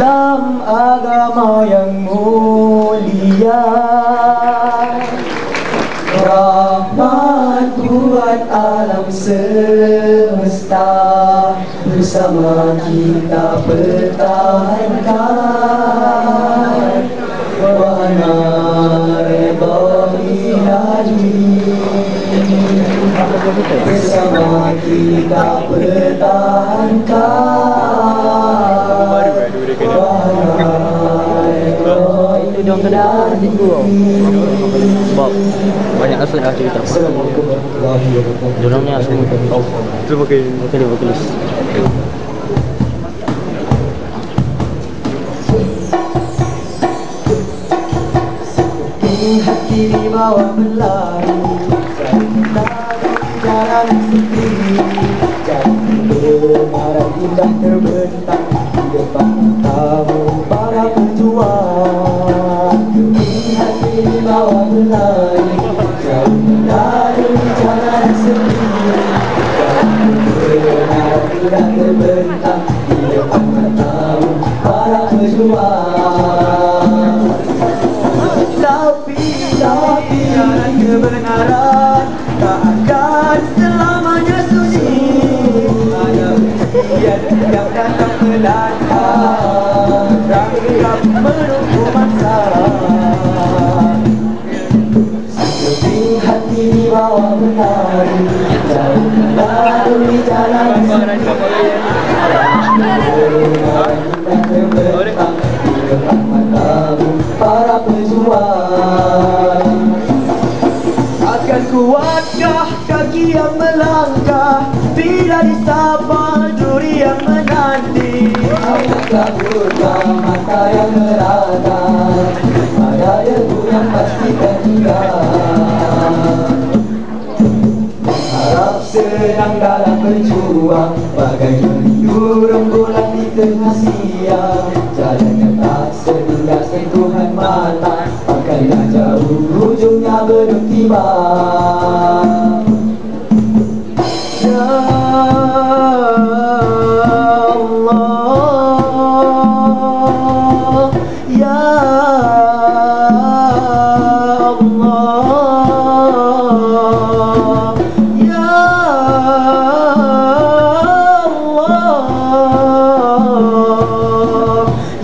Islam agama yang mulia Rahmat Tuhan alam semesta Bersama kita pertahankan. Warna reda ilahi Bersama kita pertahankan Itu cikgu tau Sebab banyak rasa dah cerita. Assalamualaikum warahmatullahi wabarakatuh Diorang ni. Asal Oh, tu pakai Mungkin dia vokalis. Di hati bawa berlari. Dari jalan sepi Jangan kebenaran indah terbentang Di depan matamu para pejuang tapi tapi kebenaran tak akan selamanya sunyi. Ada ujian yang datang melantang rangkap menunggu masa. Sepi hati bawa menari Jauh melalui jalan. Sepi kuatkah kaki yang melangkah. Bila disapa duri yang menanti. Akan kaburkah mata yang merata. Pada ilmu yang pastikan juga Harap senang dalam berjuang. Bagai merindu rembulan di tengah siang Jalan tak senindah sentuhan mata. Pakailah jauh ujungnya belum tiba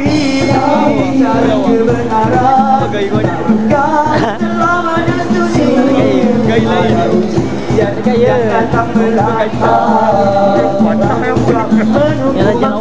Sunyi Ada ujian yang datang melantang Yang rajin